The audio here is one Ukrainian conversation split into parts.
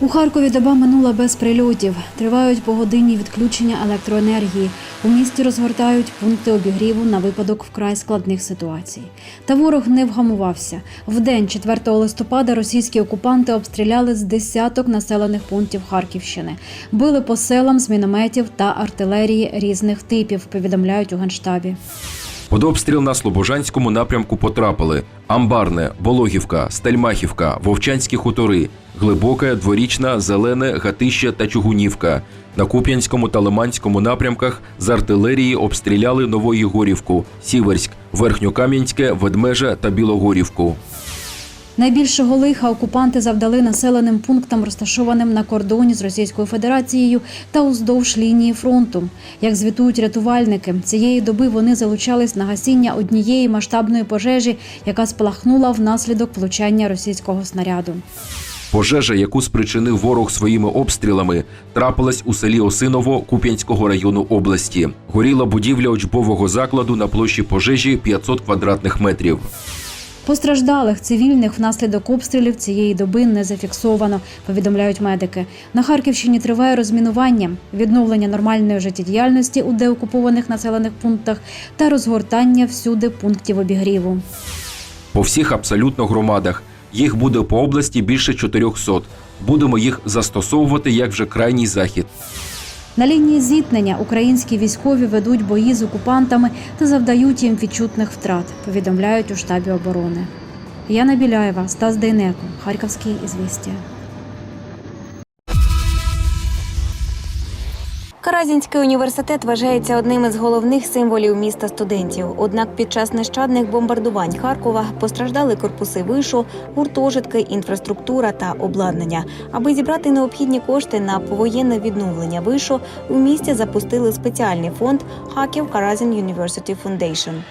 У Харкові доба минула без прильотів. Тривають погодинні відключення електроенергії. У місті розгортають пункти обігріву на випадок вкрай складних ситуацій. Та ворог не вгамувався. В день 4 листопада російські окупанти обстріляли з десяток населених пунктів Харківщини. Били по селам з мінометів та артилерії різних типів. Повідомляють у генштабі. Під обстріл на Слобожанському напрямку потрапили Амбарне, Вологівка, Стельмахівка, Вовчанські хутори, Глибоке, Дворічна, Зелене, Гатище та Чугунівка. На Куп'янському та Лиманському напрямках з артилерії обстріляли Новоїгорівку, Сіверськ, Верхньокам'янське, Ведмежа та Білогорівку. Найбільшого лиха окупанти завдали населеним пунктам, розташованим на кордоні з Російською Федерацією та уздовж лінії фронту. Як звітують рятувальники, цієї доби вони залучались на гасіння однієї масштабної пожежі, яка спалахнула внаслідок влучання російського снаряду. Пожежа, яку спричинив ворог своїми обстрілами, трапилась у селі Осиново Куп'янського району області. Горіла будівля учбового закладу на площі пожежі 500 квадратних метрів. Постраждалих цивільних внаслідок обстрілів цієї доби не зафіксовано, повідомляють медики. На Харківщині триває розмінування, відновлення нормальної життєдіяльності у деокупованих населених пунктах та розгортання всюди пунктів обігріву. По всіх абсолютно громадах. Їх буде по області більше 400. Будемо їх застосовувати як вже крайній захід. На лінії зіткнення українські військові ведуть бої з окупантами та завдають їм відчутних втрат, повідомляють у штабі оборони. Яна Біляєва, Стас Дейнеко, Харківський ізвістія. Каразінський університет вважається одним із головних символів міста студентів. Однак під час нещадних бомбардувань Харкова постраждали корпуси вишу, гуртожитки, інфраструктура та обладнання. Аби зібрати необхідні кошти на повоєнне відновлення вишу, у місті запустили спеціальний фонд Харків Каразін University Foundation.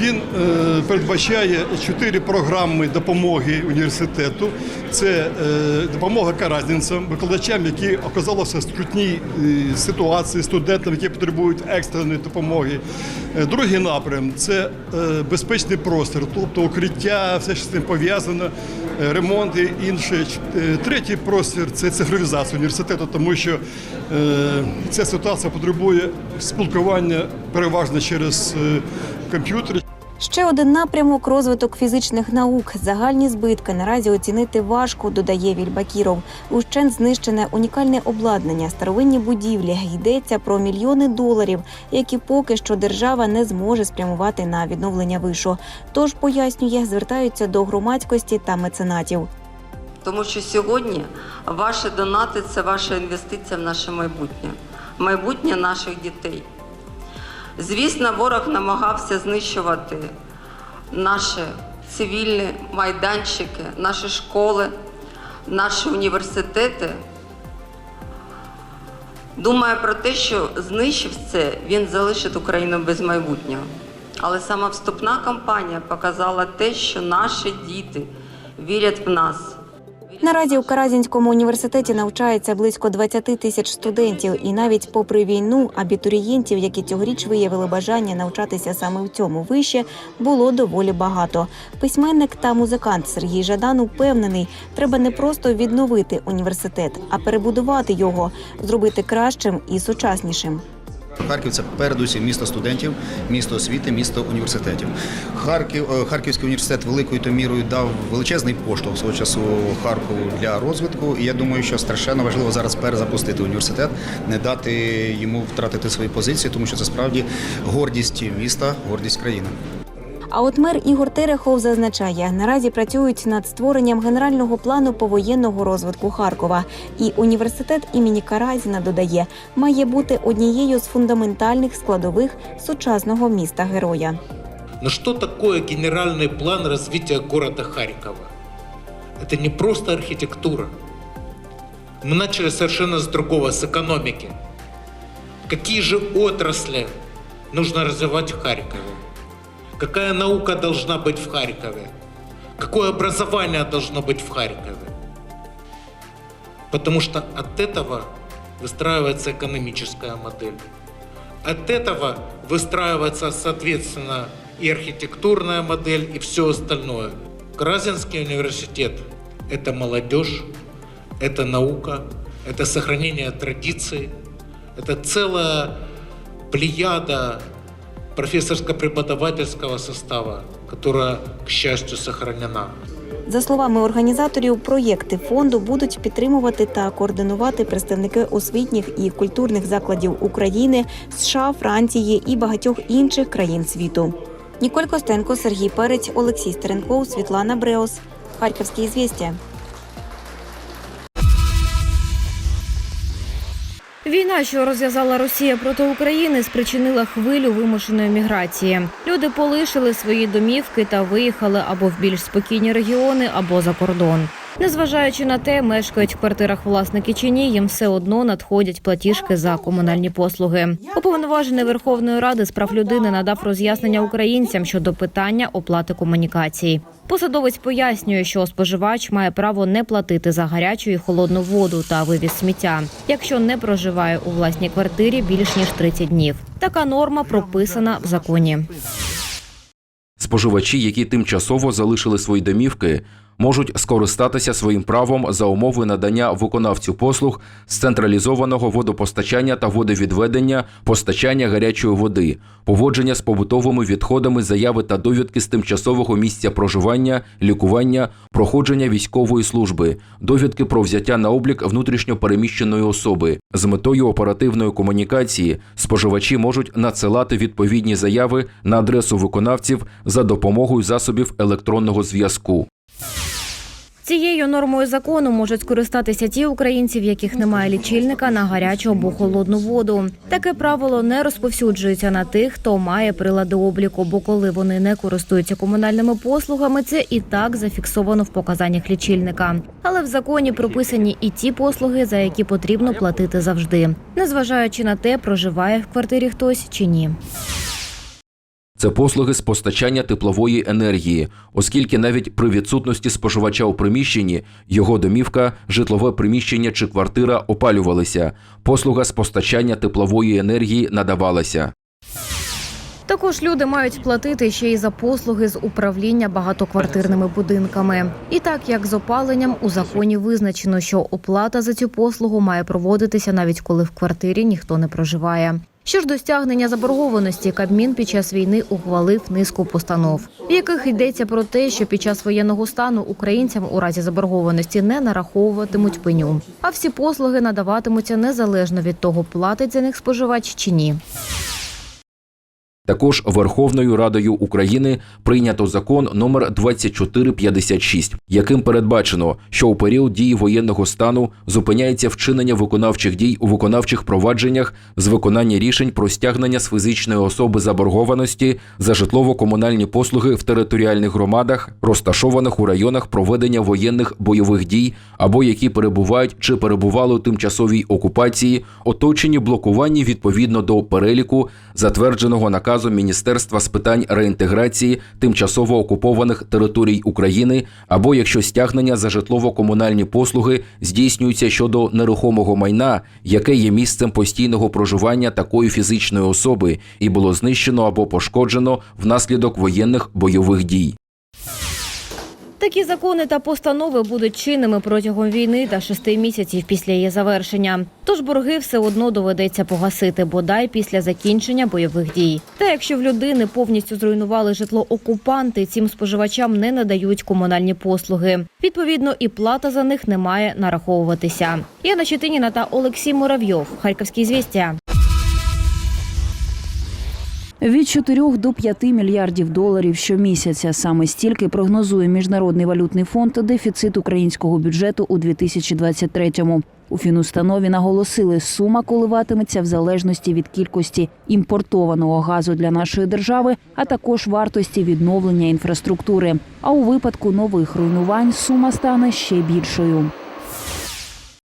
Він е, передбачає чотири програми допомоги університету. Це е, допомога каразінцям, викладачам, які оказалися в скрутній е, ситуації, студентам, які потребують екстреної допомоги. Другий напрям це безпечний простір, тобто укриття, все що з цим пов'язано, ремонт і інше. Третій простір це цифровізація університету, тому що ця ситуація потребує спілкування переважно через комп'ютери. Ще один напрямок розвиток фізичних наук. Загальні збитки наразі оцінити важко, додає Вільбакіров. Ущен знищене унікальне обладнання, старовинні будівлі. Йдеться про мільйони доларів, які поки що держава не зможе спрямувати на відновлення вишу. Тож пояснює, звертаються до громадськості та меценатів. Тому що сьогодні ваші донати це ваша інвестиція в наше майбутнє, майбутнє наших дітей. Звісно, ворог намагався знищувати наші цивільні майданчики, наші школи, наші університети. Думає про те, що знищив це, він залишить Україну без майбутнього. Але сама вступна кампанія показала те, що наші діти вірять в нас. Наразі у Каразінському університеті навчається близько 20 тисяч студентів, і навіть попри війну абітурієнтів, які цьогоріч виявили бажання навчатися саме в цьому вище, було доволі багато. Письменник та музикант Сергій Жадан упевнений, треба не просто відновити університет, а перебудувати його, зробити кращим і сучаснішим. Харків це передусім місто студентів, місто освіти, місто університетів. Харків, е, Харківський університет великою то мірою дав величезний поштовх свого часу Харкову для розвитку. І я думаю, що страшенно важливо зараз перезапустити університет, не дати йому втратити свої позиції, тому що це справді гордість міста, гордість країни. А от мер Ігор Терехов зазначає, наразі працюють над створенням генерального плану повоєнного розвитку Харкова. І університет імені Каразіна додає, має бути однією з фундаментальних складових сучасного міста героя. Но что такое генеральный план развития города Харькова? Это не просто архитектура. Мы начали совершенно с другого, с экономики. Какие же отрасли нужно развивать в Харькове? Какая наука должна быть в Харькове? Какое образование должно быть в Харькове? Потому что от этого выстраивается экономическая модель. От этого выстраивается, соответственно, и архитектурная модель, и все остальное. Каразинский университет – это молодежь, это наука, это сохранение традиций, это целая плеяда профессорско-преподавательского состава, которая, к счастью, сохранена. За словами організаторів, проєкти фонду будуть підтримувати та координувати представники освітніх і культурних закладів України, США, Франції і багатьох інших країн світу. Ніколь Костенко, Сергій Перець, Олексій Стеренков, Світлана Бреос. Харківські звістя. Війна, що розв'язала Росія проти України, спричинила хвилю вимушеної міграції. Люди полишили свої домівки та виїхали або в більш спокійні регіони, або за кордон. Незважаючи на те, мешкають в квартирах власники чи ні, їм все одно надходять платіжки за комунальні послуги. Уповноважений Верховної Ради з прав людини надав роз'яснення українцям щодо питання оплати комунікацій. Посадовець пояснює, що споживач має право не платити за гарячу і холодну воду та вивіз сміття, якщо не проживає у власній квартирі більш ніж 30 днів. Така норма прописана в законі. Споживачі, які тимчасово залишили свої домівки, можуть скористатися своїм правом за умови надання виконавцю послуг з централізованого водопостачання та водовідведення, постачання гарячої води, поводження з побутовими відходами, заяви та довідки з тимчасового місця проживання, лікування, проходження військової служби, довідки про взяття на облік внутрішньо переміщеної особи. З метою оперативної комунікації споживачі можуть надсилати відповідні заяви на адресу виконавців за допомогою засобів електронного зв'язку. Цією нормою закону можуть скористатися ті українці, в яких немає лічильника на гарячу або холодну воду. Таке правило не розповсюджується на тих, хто має прилади обліку, бо коли вони не користуються комунальними послугами, це і так зафіксовано в показаннях лічильника. Але в законі прописані і ті послуги, за які потрібно платити завжди, незважаючи на те, проживає в квартирі хтось чи ні. Це послуги з постачання теплової енергії, оскільки навіть при відсутності споживача у приміщенні його домівка, житлове приміщення чи квартира опалювалися. Послуга з постачання теплової енергії надавалася. Також люди мають платити ще й за послуги з управління багатоквартирними будинками. І так як з опаленням у законі визначено, що оплата за цю послугу має проводитися навіть коли в квартирі ніхто не проживає. Що ж до стягнення заборгованості, Кабмін під час війни ухвалив низку постанов, в яких йдеться про те, що під час воєнного стану українцям у разі заборгованості не нараховуватимуть пеню, а всі послуги надаватимуться незалежно від того, платить за них споживач чи ні. Також Верховною Радою України прийнято закон номер 2456, яким передбачено, що у період дії воєнного стану зупиняється вчинення виконавчих дій у виконавчих провадженнях з виконання рішень про стягнення з фізичної особи заборгованості за житлово-комунальні послуги в територіальних громадах, розташованих у районах проведення воєнних бойових дій або які перебувають чи перебували у тимчасовій окупації, оточені блокуванні відповідно до переліку, затвердженого наказом Міністерства з питань реінтеграції тимчасово окупованих територій України, або якщо стягнення за житлово-комунальні послуги здійснюється щодо нерухомого майна, яке є місцем постійного проживання такої фізичної особи, і було знищено або пошкоджено внаслідок воєнних бойових дій. Такі закони та постанови будуть чинними протягом війни та шести місяців після її завершення. Тож борги все одно доведеться погасити, бодай після закінчення бойових дій. Та якщо в людини повністю зруйнували житло окупанти, цим споживачам не надають комунальні послуги. Відповідно, і плата за них не має нараховуватися. Яна Щетиніна та Олексій Муравйов. Харківські звістя. Від 4 до 5 мільярдів доларів щомісяця саме стільки прогнозує міжнародний валютний фонд дефіцит українського бюджету у 2023-му. У фінустанові наголосили, сума коливатиметься в залежності від кількості імпортованого газу для нашої держави, а також вартості відновлення інфраструктури. А у випадку нових руйнувань сума стане ще більшою.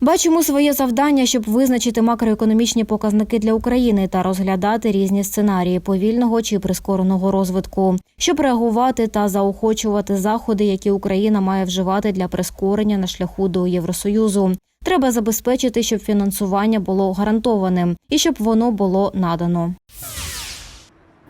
Бачимо своє завдання, щоб визначити макроекономічні показники для України та розглядати різні сценарії повільного чи прискореного розвитку, щоб реагувати та заохочувати заходи, які Україна має вживати для прискорення на шляху до Євросоюзу. Треба забезпечити, щоб фінансування було гарантованим і щоб воно було надано.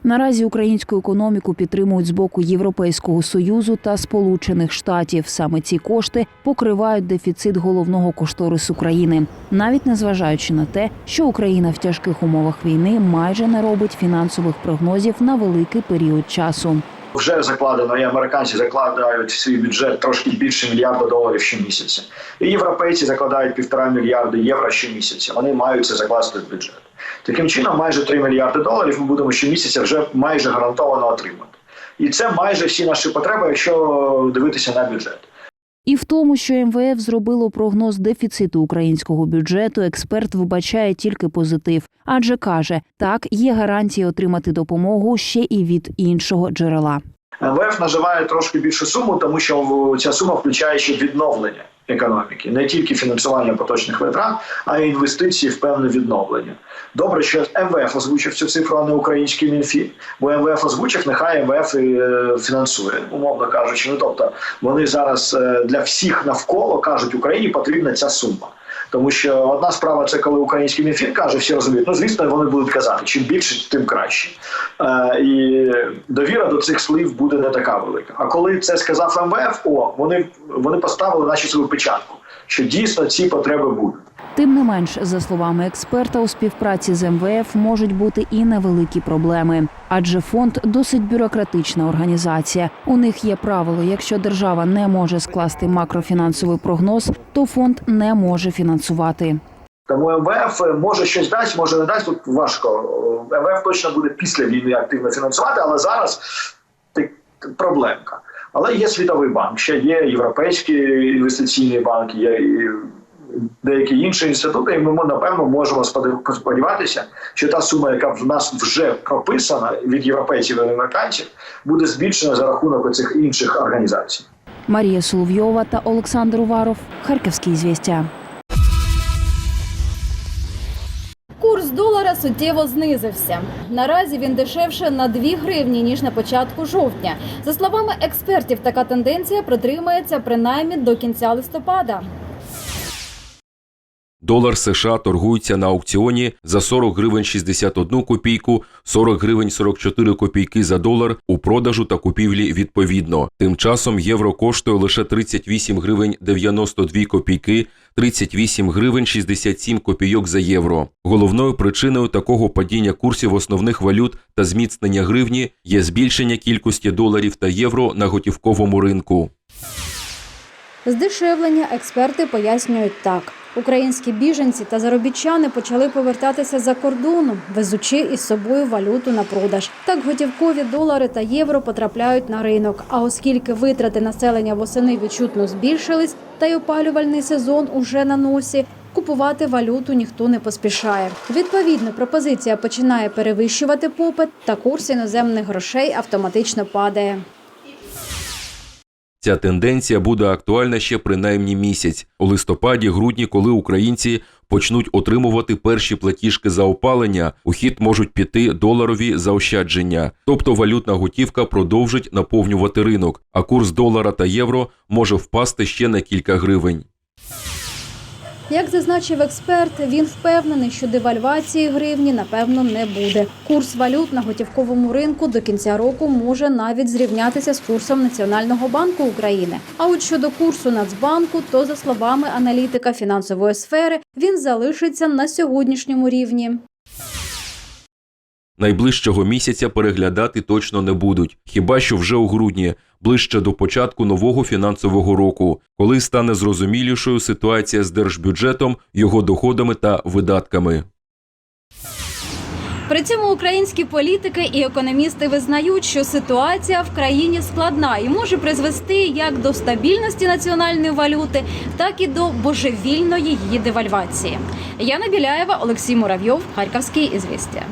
Наразі українську економіку підтримують з боку Європейського союзу та Сполучених Штатів. Саме ці кошти покривають дефіцит головного кошторису країни, навіть незважаючи на те, що Україна в тяжких умовах війни майже не робить фінансових прогнозів на великий період часу. Вже закладено, і американці закладають свій бюджет трошки більше мільярда доларів щомісяця. І європейці закладають півтора мільярда євро щомісяця. Вони мають це закласти в бюджет. Таким чином, майже 3 мільярди доларів ми будемо щомісяця вже майже гарантовано отримати. І це майже всі наші потреби, якщо дивитися на бюджет. І в тому, що МВФ зробило прогноз дефіциту українського бюджету, експерт вбачає тільки позитив, адже каже, так є гарантії отримати допомогу ще і від іншого джерела. МВФ наживає трошки більшу суму, тому що ця сума включає ще відновлення економіки, не тільки фінансування поточних витрат, а й інвестиції в певне відновлення. Добре, що МВФ озвучив цю цифру, а не український мінфін. Бо МВФ озвучив, нехай МВФ і е, фінансує, умовно кажучи. Ну тобто вони зараз е, для всіх навколо кажуть, Україні потрібна ця сума. Тому що одна справа це коли український мінфін каже, всі розуміють. Ну звісно, вони будуть казати, чим більше, тим краще. Е, і довіра до цих слів буде не така велика. А коли це сказав МВФ, о, вони, вони поставили наші свою печатку, що дійсно ці потреби будуть. Тим не менш, за словами експерта, у співпраці з МВФ можуть бути і невеликі проблеми, адже фонд досить бюрократична організація. У них є правило: якщо держава не може скласти макрофінансовий прогноз, то фонд не може фінансувати. Тому МВФ може щось дасть, може не дасть. Тут важко. МВФ точно буде після війни активно фінансувати, але зараз проблемка. Але є Світовий банк, ще є Європейський інвестиційний банк, є деякі інші інститути, і ми напевно можемо сподіватися, що та сума, яка в нас вже прописана від європейців і американців, буде збільшена за рахунок цих інших організацій. Марія Соловйова та Олександр Уваров. Харківські звістя. Курс долара суттєво знизився. Наразі він дешевше на 2 гривні ніж на початку жовтня. За словами експертів, така тенденція протримається принаймні до кінця листопада. Долар США торгується на аукціоні за 40 гривень 61 копійку, 40 гривень 44 копійки за долар у продажу та купівлі відповідно. Тим часом євро коштує лише 38 гривень 92 копійки, 38 гривень 67 копійок за євро. Головною причиною такого падіння курсів основних валют та зміцнення гривні є збільшення кількості доларів та євро на готівковому ринку. Здешевлення експерти пояснюють так: українські біженці та заробітчани почали повертатися за кордону, везучи із собою валюту на продаж. Так готівкові долари та євро потрапляють на ринок. А оскільки витрати населення восени відчутно збільшились, та й опалювальний сезон уже на носі. Купувати валюту ніхто не поспішає. Відповідно, пропозиція починає перевищувати попит, та курс іноземних грошей автоматично падає. Ця тенденція буде актуальна ще принаймні місяць у листопаді-грудні, коли українці почнуть отримувати перші платіжки за опалення. У хід можуть піти доларові заощадження, тобто валютна готівка продовжить наповнювати ринок, а курс долара та євро може впасти ще на кілька гривень. Як зазначив експерт, він впевнений, що девальвації гривні напевно не буде. Курс валют на готівковому ринку до кінця року може навіть зрівнятися з курсом Національного банку України. А от щодо курсу Нацбанку, то за словами аналітика фінансової сфери, він залишиться на сьогоднішньому рівні. Найближчого місяця переглядати точно не будуть, хіба що вже у грудні, ближче до початку нового фінансового року, коли стане зрозумілішою ситуація з держбюджетом, його доходами та видатками. При цьому українські політики і економісти визнають, що ситуація в країні складна і може призвести як до стабільності національної валюти, так і до божевільної її девальвації. Яна Біляєва, Олексій Муравйов, Харківський ізвістя.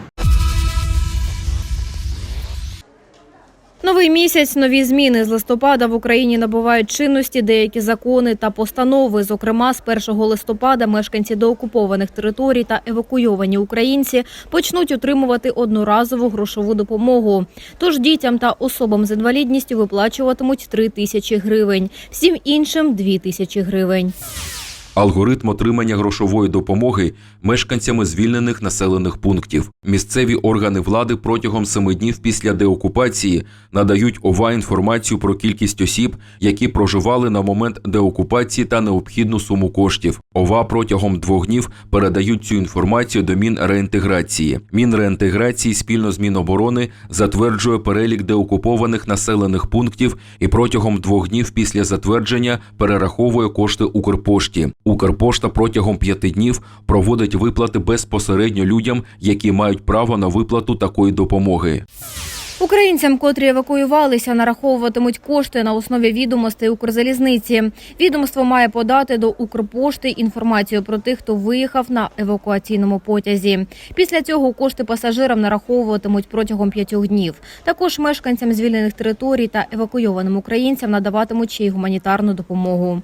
Новий місяць, нові зміни з листопада в Україні набувають чинності деякі закони та постанови. Зокрема, з 1 листопада мешканці доокупованих територій та евакуйовані українці почнуть отримувати одноразову грошову допомогу. Тож дітям та особам з інвалідністю виплачуватимуть 3 тисячі гривень, всім іншим 2 тисячі гривень. Алгоритм отримання грошової допомоги мешканцями звільнених населених пунктів. Місцеві органи влади протягом семи днів після деокупації надають ОВА інформацію про кількість осіб, які проживали на момент деокупації та необхідну суму коштів. ОВА протягом двох днів передають цю інформацію до Мінреінтеграції. Мінреінтеграції спільно з Міноборони затверджує перелік деокупованих населених пунктів і протягом двох днів після затвердження перераховує кошти Укрпошті. Укрпошта протягом п'яти днів проводить виплати безпосередньо людям, які мають право на виплату такої допомоги. Українцям, котрі евакуювалися, нараховуватимуть кошти на основі відомостей Укрзалізниці. Відомство має подати до Укрпошти інформацію про тих, хто виїхав на евакуаційному потязі. Після цього кошти пасажирам нараховуватимуть протягом п'ятьох днів. Також мешканцям звільнених територій та евакуйованим українцям надаватимуть ще й гуманітарну допомогу.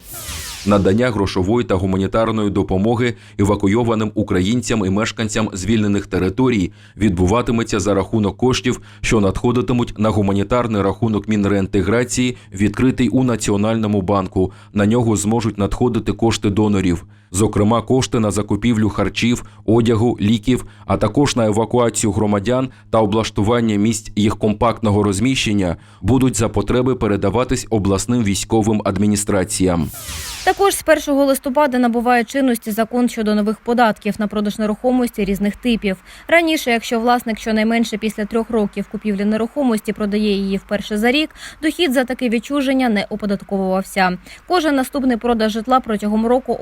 Надання грошової та гуманітарної допомоги евакуйованим українцям і мешканцям звільнених територій відбуватиметься за рахунок коштів, що надходитимуть на гуманітарний рахунок Мінреінтеграції, відкритий у Національному банку. На нього зможуть надходити кошти донорів. Зокрема, кошти на закупівлю харчів, одягу, ліків, а також на евакуацію громадян та облаштування місць їх компактного розміщення будуть за потреби передаватись обласним військовим адміністраціям. Також з 1 листопада набуває чинності закон щодо нових податків на продаж нерухомості різних типів. Раніше, якщо власник щонайменше після трьох років купівлі нерухомості продає її вперше за рік, дохід за таке відчуження не оподатковувався. Кожен наступний продаж житла протягом року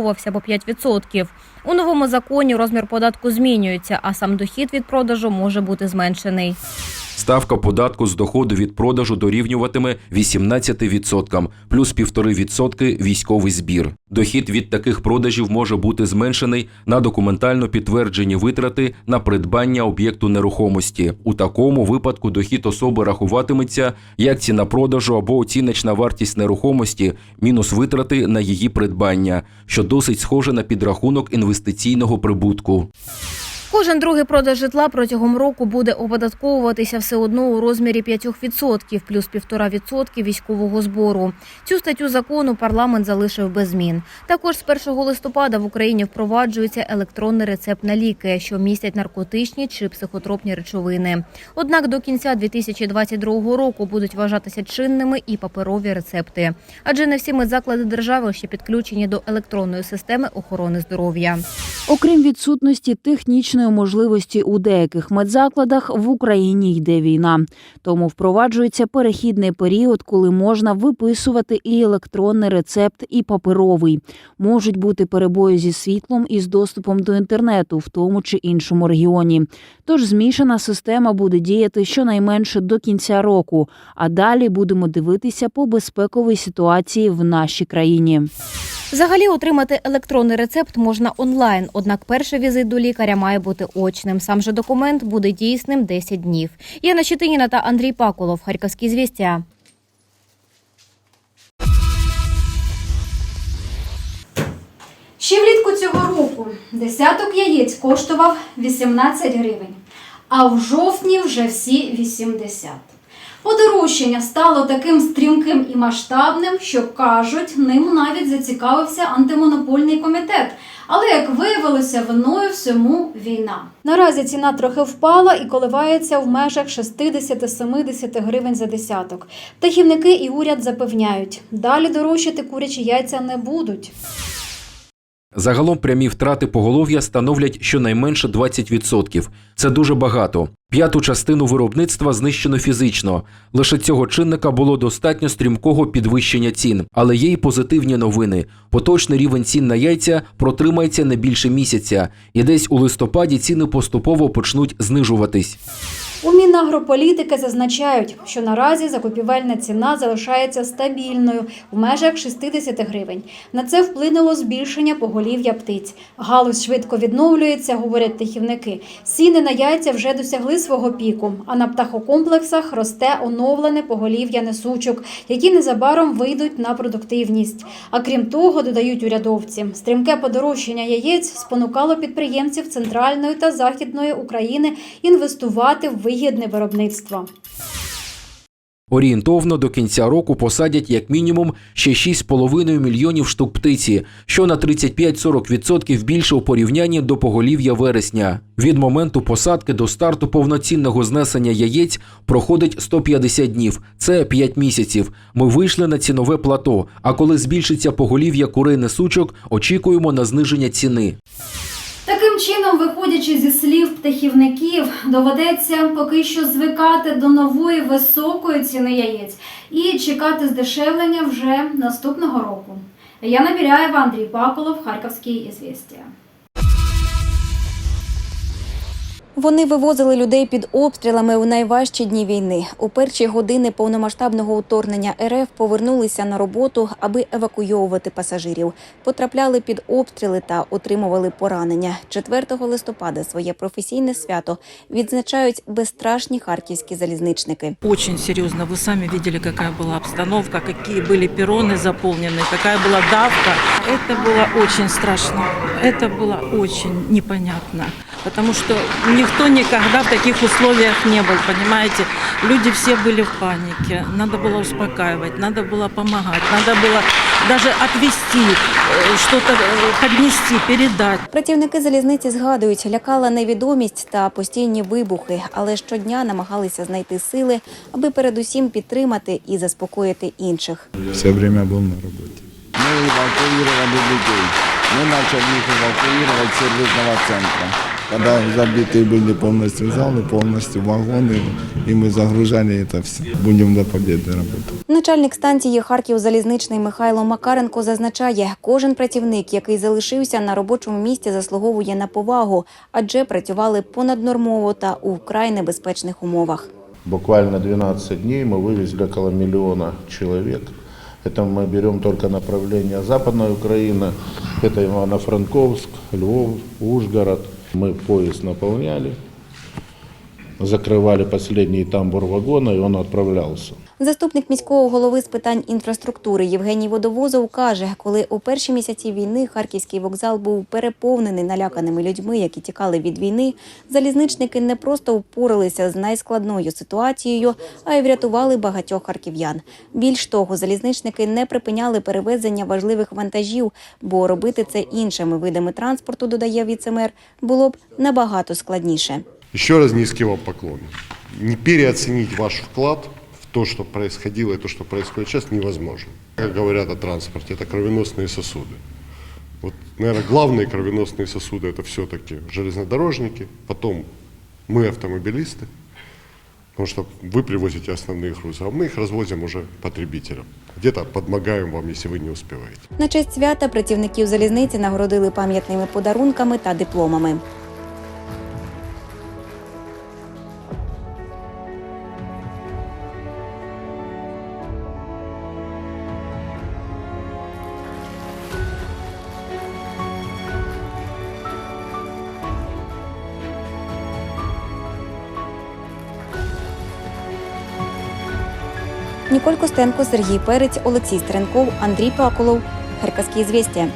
оподатковувався по 5%. У новому законі розмір податку змінюється, а сам дохід від продажу може бути зменшений. Ставка податку з доходу від продажу дорівнюватиме 18%, плюс 1,5% військовий збір. Дохід від таких продажів може бути зменшений на документально підтверджені витрати на придбання об'єкту нерухомості. У такому випадку дохід особи рахуватиметься як ціна продажу або оціночна вартість нерухомості мінус витрати на її придбання, що досить схоже на підрахунок інвестиційного прибутку. Кожен другий продаж житла протягом року буде оподатковуватися все одно у розмірі 5% плюс 1,5% військового збору. Цю статтю закону парламент залишив без змін. Також з 1 листопада в Україні впроваджується електронний рецепт на ліки, що містять наркотичні чи психотропні речовини. Однак до кінця 2022 року будуть вважатися чинними і паперові рецепти, адже не всі медзаклади держави ще підключені до електронної системи охорони здоров'я. Окрім відсутності технічної можливості у деяких медзакладах, в Україні йде війна. Тому впроваджується перехідний період, коли можна виписувати і електронний рецепт, і паперовий. Можуть бути перебої зі світлом і з доступом до інтернету в тому чи іншому регіоні. Тож змішана система буде діяти щонайменше до кінця року, а далі будемо дивитися по безпековій ситуації в нашій країні. Взагалі отримати електронний рецепт можна онлайн, однак перший візит до лікаря має бути очним. Сам же документ буде дійсним 10 днів. Яна Щетиніна та Андрій Паколов, Харківські звістя. Ще влітку цього року десяток яєць коштував 18 гривень, а в жовтні вже всі 80. Подорожчання стало таким стрімким і масштабним, що кажуть, ним навіть зацікавився антимонопольний комітет. Але як виявилося, виною всьому війна. Наразі ціна трохи впала і коливається в межах 60-70 гривень за десяток. Птахівники і уряд запевняють, далі дорожчати курячі яйця не будуть. Загалом прямі втрати поголов'я становлять щонайменше 20%. Це дуже багато. П'яту частину виробництва знищено фізично. Лише цього чинника було достатньо стрімкого підвищення цін. Але є й позитивні новини. Поточний рівень цін на яйця протримається не більше місяця, і десь у листопаді ціни поступово почнуть знижуватись. У Мінагрополітики зазначають, що наразі закупівельна ціна залишається стабільною в межах 60 гривень. На це вплинуло збільшення поголів'я птиць. Галузь швидко відновлюється, говорять тихівники. Ціни на яйця вже досягли свого піку, а на птахокомплексах росте оновлене поголів'я несучок, які незабаром вийдуть на продуктивність. А крім того, додають урядовці, стрімке подорожчання яєць спонукало підприємців центральної та західної України інвестувати в вигідне виробництво. Орієнтовно до кінця року посадять як мінімум ще 6,5 мільйонів штук птиці, що на 35-40% більше у порівнянні до поголів'я вересня. Від моменту посадки до старту повноцінного знесення яєць проходить 150 днів. Це 5 місяців. Ми вийшли на цінове плато. А коли збільшиться поголів'я курей несучок, очікуємо на зниження ціни. Чином, виходячи зі слів птахівників, доведеться поки що звикати до нової високої ціни яєць і чекати здешевлення вже наступного року. Яна Біряєва, Андрій Паколов, Харківські ізвістія. Вони вивозили людей під обстрілами у найважчі дні війни. У перші години повномасштабного вторгнення РФ повернулися на роботу, аби евакуйовувати пасажирів. Потрапляли під обстріли та отримували поранення. 4 листопада своє професійне свято відзначають безстрашні харківські залізничники. Очень серьезно. Вы сами видели, какая была обстановка, какие были перроны заполнены, какая была давка. Это было очень страшно. Это было очень непонятно. Потому что никто никогда в таких условиях не был, понимаете? Люди все были в панике. Надо было успокаивать, надо было помогать, надо было даже отвезти, э, что-то э, поднести, передать. Працівники залізниці згадують, лякала невідомість та постійні вибухи, але щодня намагалися знайти сили, аби передусім підтримати і заспокоїти інших. Все время был на работе. Мы эвакуировали людей. Мы начали их эвакуировать с сервисного центра. Когда забитые были полностью залы, полностью вагоны, и мы загружали это все. Будем до победы работать. Начальник станції Харків залізничний Михайло Макаренко зазначає, кожен працівник, який залишився на робочому місці, заслуговує на повагу, адже працювали понаднормово та у вкрай небезпечних умовах. Буквально 12 дней мы вывезли около миллиона человек. Это мы берем только направление Западная Украина, это Ивано-Франковск, Львов, Ужгород. Мы поезд наполняли, закрывали последний тамбур вагона, и он отправлялся. Заступник міського голови з питань інфраструктури Євгеній Водовозов каже, коли у перші місяці війни харківський вокзал був переповнений наляканими людьми, які тікали від війни, залізничники не просто впоралися з найскладною ситуацією, а й врятували багатьох харків'ян. Більш того, залізничники не припиняли перевезення важливих вантажів, бо робити це іншими видами транспорту, додає віцемер, було б набагато складніше. Еще раз низкий вам поклон. Не переоценить ваш вклад то, что происходило и то, что происходит сейчас, невозможно. Как говорят о транспорте, это кровеносные сосуды. Вот, наверное, главные кровеносные сосуды это все-таки железнодорожники, потом мы автомобилисты, потому что вы привозите основные грузы, а мы их развозим уже потребителям. Где-то подмогаем вам, если вы не успеваете. На честь свята працівників залізниці нагородили пам'ятними подарунками та дипломами. Ніколь Костенко, Сергій Перець, Олексій Стренков, Андрій Паколов. Харківські звістя.